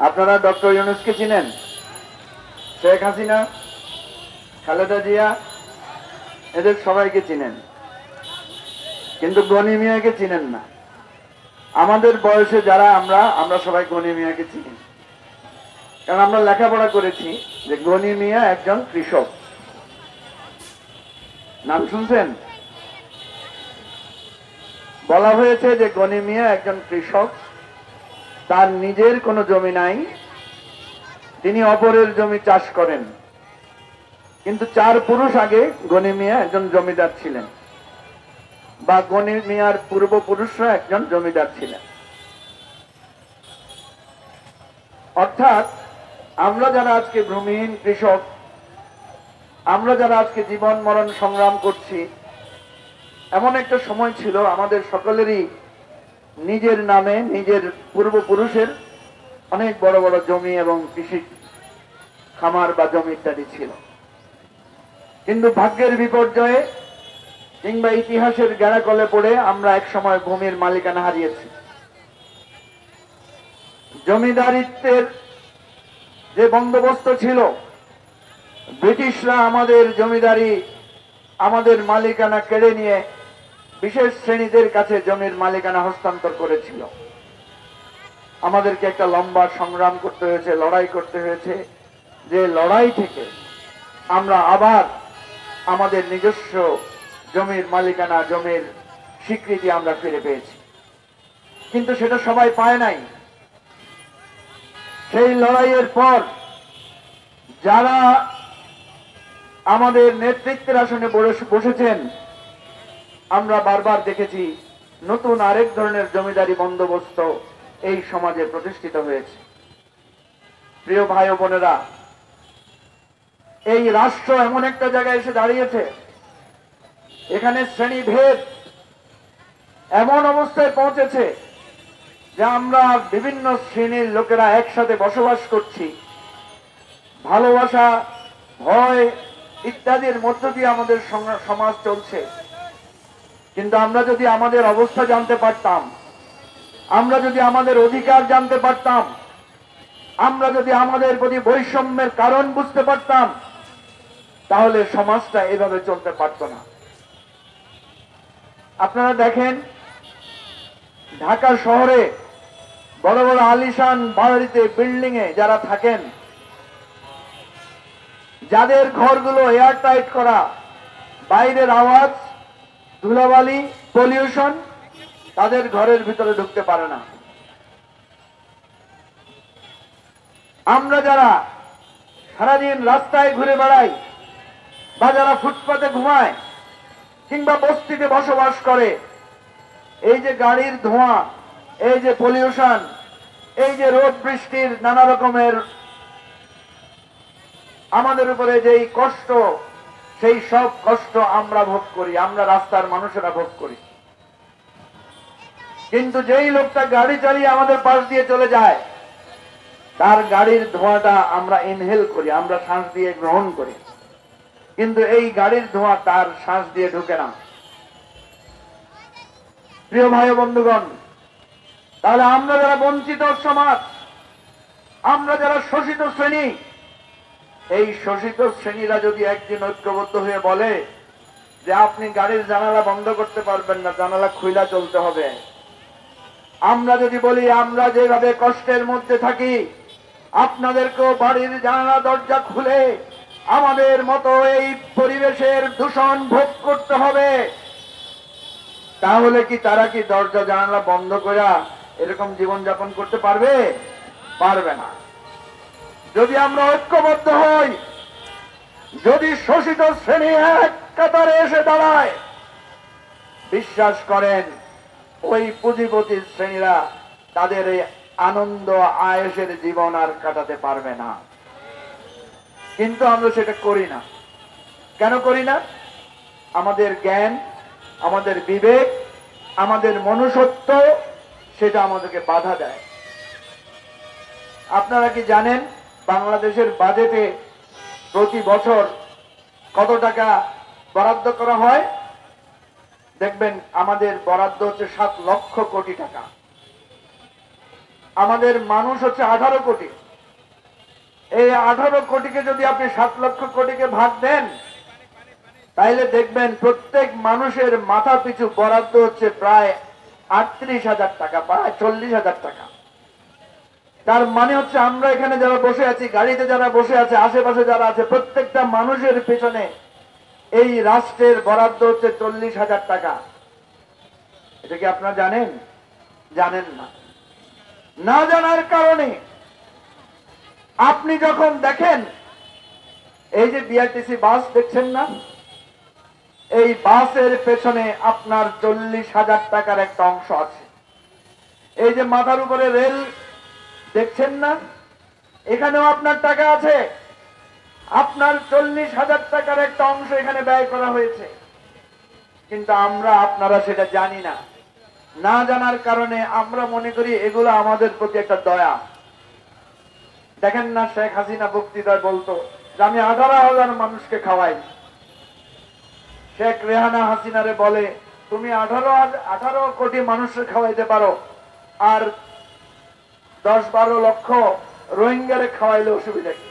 আপনারা ডক্টর ইউনুসকে চিনেন? শেখ হাসিনা, খালেদা জিয়া, এদের সবাইকে চিনেন। কিন্তু গনি মিয়াকে চিনেন না। আমাদের বয়সে যারা আমরা আমরা সবাই গনি মিয়াকে চিনি। কারণ আমরা লেখাপড়া করেছি যে গনি মিয়া একজন কৃষক। নাম শুনছেন? বলা হয়েছে যে গনি মিয়া একজন কৃষক। তার নিজের কোনো জমি নাই। তিনি অপরের জমি চাষ করেন। কিন্তু চার পুরুষ আগে গনি মিয়া একজন জমিদার ছিলেন বা গনি মিয়ার পূর্বপুরুষরা একজন জমিদার ছিলেন। অর্থাৎ আমরা যারা আজকে ভূমিহীন কৃষক, আমরা যারা আজকে জীবন মরণ সংগ্রাম করছি, এমন একটা সময় ছিল আমাদের সকলেরই নিজের নামে নিজের পূর্বপুরুষের অনেক বড় বড় জমি এবং কৃষি খামার বা জমি ইত্যাদি ছিল। কিন্তু ভাগ্যের বিপর্যয়ে কিংবা ইতিহাসের গেড়াকলে পড়ে আমরা এক সময় ভূমির মালিকানা হারিয়েছি। জমিদারিত্বের যে বন্দোবস্ত ছিল, ব্রিটিশরা আমাদের জমিদারি, আমাদের মালিকানা কেড়ে নিয়ে বিশেষ শ্রেণীদের কাছে জমির মালিকানা হস্তান্তর করেছিল। আমাদেরকে একটা লম্বা সংগ্রাম করতে হয়েছে, লড়াই করতে হয়েছে। যে লড়াই থেকে আমরা আবার আমাদের নিজস্ব জমির মালিকানা, জমির স্বীকৃতি আমরা ফিরে পেয়েছি। কিন্তু সেটা সবাই পায় নাই। সেই লড়াইয়ের পর যারা আমাদের নেতৃত্বের আসনে বসেছেন আমরা বারবার দেখেছি নতুন আরেক ধরনের জমিদারি বন্দোবস্ত এই সমাজে প্রতিষ্ঠিত হয়েছে। প্রিয় ভাই বোনেরা, এই রাষ্ট্র এমন একটা জায়গায় এসে দাঁড়িয়েছে, এখানে শ্রেণি ভেদ এমন অবস্থায় পৌঁছেছে যে আমরা বিভিন্ন শ্রেণির লোকেরা একসাথে বসবাস করছি। ভালোবাসা, ভয় ইত্যাদির মধ্য দিয়ে আমাদের সমাজ চলছে। কিন্তু আমরা যদি আমাদের অবস্থা জানতে পারতাম, আমরা যদি আমাদের অধিকার জানতে পারতাম, আমরা যদি আমাদের প্রতি বৈষম্যের কারণ বুঝতে পারতাম, তাহলে সমাজটা এভাবে চলতে পারত না। আপনারা দেখেন, ঢাকা শহরে বড় বড় আলিশান বাড়িতে বিল্ডিং এ যারা থাকেন, যাদের ঘরগুলো এয়ার টাইট করা, বাইরের আওয়াজ ধুলাবালি পলিউশন তাদের ঘরের ভিতরে ঢুকতে পারে না। আমরা যারা সারাদিন রাস্তায় ঘুরে বেড়াই, বা যারা ফুটপাতে ঘুমায়, কিংবা বস্তিতে বসবাস করে, এই যে গাড়ির ধোঁয়া, এই যে পলিউশন এই যে রোদ বৃষ্টির নানা রকমের আমাদের উপরে যেই কষ্ট সেই সব কষ্ট আমরা ভোগ করি, আমরা রাস্তার মানুষেরা ভোগ করি। কিন্তু যেই লোকটা গাড়ি চালিয়ে আমাদের পাশ দিয়ে চলে যায়, তার গাড়ির ধোঁয়াটা আমরা ইনহেল করি, আমরা শ্বাস দিয়ে গ্রহণ করি। কিন্তু এই গাড়ির ধোঁয়া তার শ্বাস দিয়ে ঢুকে না। প্রিয় ভাই বন্ধুগণ, তাহলে আমরা যারা বঞ্চিত সমাজ, আমরা যারা শোষিত শ্রেণি এই শোষিত শ্রেণীরা যদি একদিন ঐক্যবদ্ধ হয়ে বলে যে আপনি গাড়ির জানালা বন্ধ করতে পারবেন না, জানালা খুইলা চলতে হবে। আমরা যদি বলি, আমরা যেভাবে কষ্টের মধ্যে থাকি, আপনাদেরকেও বাড়ির জানালা দরজা খুলে আমাদের মতো এই পরিবেশের দূষণ ভোগ করতে হবে। তাহলে কি তারা কি দরজা জানালা বন্ধ করে এরকম জীবন যাপন করতে পারবে? পারবে না। যদি আমরা ঐক্যবদ্ধ হই, যদি শোষিত শ্রেণি এক কাতারে এসে দাঁড়ায়, বিশ্বাস করেন, ওই পুঁজিপতি শ্রেণীরা তাদের এই আনন্দ আয়েসের জীবন আর কাটাতে পারবে না। কিন্তু আমরা সেটা করি না। কেন করি না? আমাদের জ্ঞান, আমাদের বিবেক, আমাদের মনুষ্যত্ব, সেটা আমাদেরকে বাধা দেয়। আপনারা কি জানেন? বাংলাদেশের বাজেটে প্রতি বছর কত টাকা বরাদ্দ করা হয়? দেখবেন আমাদের বরাদ্দ হচ্ছে সাত লক্ষ কোটি টাকা। আমাদের মানুষ হচ্ছে আঠারো কোটি। এই আঠারো কোটিকে যদি আপনি সাত লক্ষ কোটিকে ভাগ দেন, তাইলে দেখবেন প্রত্যেক মানুষের মাথা পিছু বরাদ্দ হচ্ছে প্রায় আটত্রিশ হাজার টাকা, প্রায় চল্লিশ হাজার টাকা। তার মানে হচ্ছে আমরা এখানে যারা বসে আছি, গাড়িতে যারা বসে আছে, আশেপাশে যারা আছে, প্রত্যেকটা মানুষের পেছনে এই রাষ্ট্রের বরাদ্দ হচ্ছে চল্লিশ হাজার টাকা। এটা কি আপনারা জানেন? জানেন না। না জানার কারণে আপনি যখন দেখেন, এই যে বিআরটিসি বাস দেখছেন না? এই বাসের পেছনে আপনার চল্লিশ হাজার টাকার একটা অংশ আছে। এই যে মাথার উপরে রেল দেখছেন না? এখানেও আপনার টাকা আছে। আপনার চল্লিশ হাজার টাকার একটা অংশ এখানে ব্যয় করা হয়েছে। কিন্তু আমরা, আপনারা সেটা জানি না। না জানার কারণে আমরা মনে করি এগুলো আমাদের প্রতি একটা দয়া। দেখেন না শেখ হাসিনা বক্তৃতায় বলতো যে, আমি আঠারো হাজার মানুষকে খাওয়াই। শেখ রেহানা হাসিনারে বলে, তুমি আঠারো আঠারো কোটি মানুষকে খাওয়াইতে পারো। আর দশ বারো লক্ষ রোহিঙ্গারে খাওয়াইলে অসুবিধা কি?